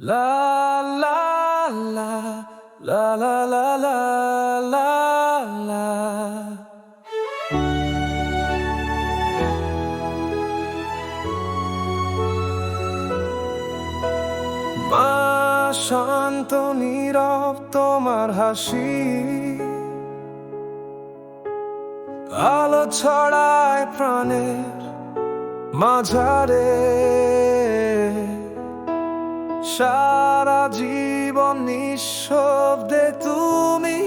La la la la la la la la la. মা শান্ত, নীরব তোমার হাসি। আলো ছড়ায় প্রাণের মাঝারে। সারা জীবন নিঃশব্দে তুমি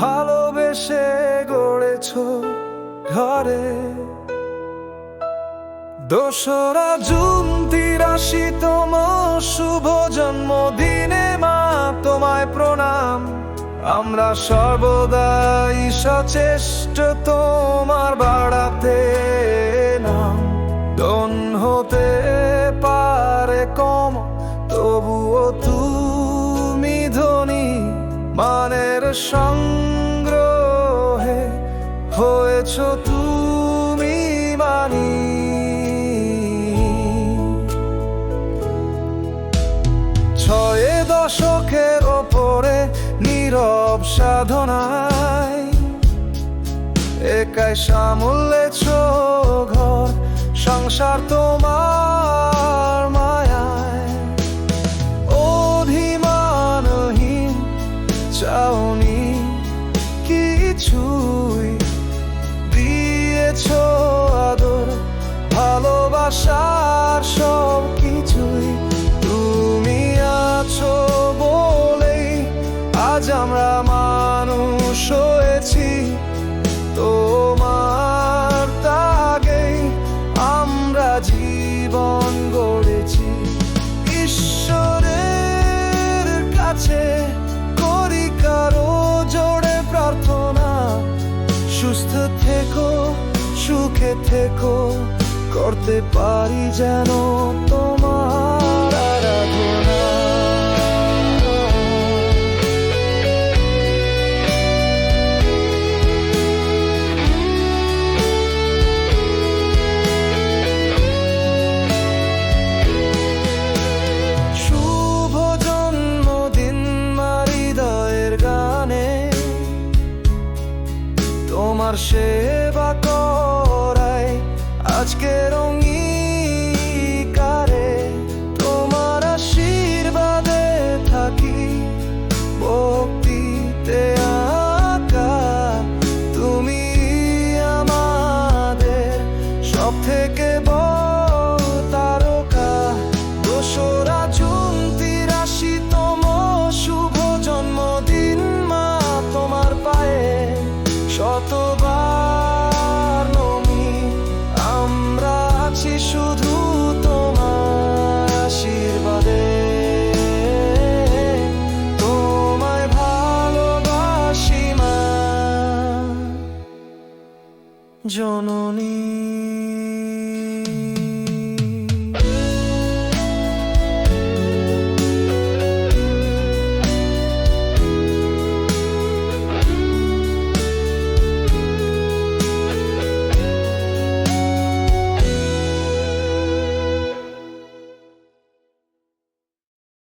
ভালোবেসে গড়েছ ঘরে। দোসরা জুন তিরাশি তম শুভ জন্মদিনে মা, তোমায় প্রণাম। আমরা সর্বদাই সচেষ্ট তোমার বাড়াতে। মানের সংগ্রহে হয়েছ তুমি মানি ছয় দশকের ওপরে নীরব সাধনায় একাই সামলেছ ঘর, সংসার তোমার দিয়েছ আদর ভালোবাসার থেকো করতে পারি যেন তোমার আরাধনা। শুভ জন্মদিন গানে সেবা touch, get on you. আছি শুধু তোমার আশীর্বাদে। তোমায় ভালোবাসি মা। জননী।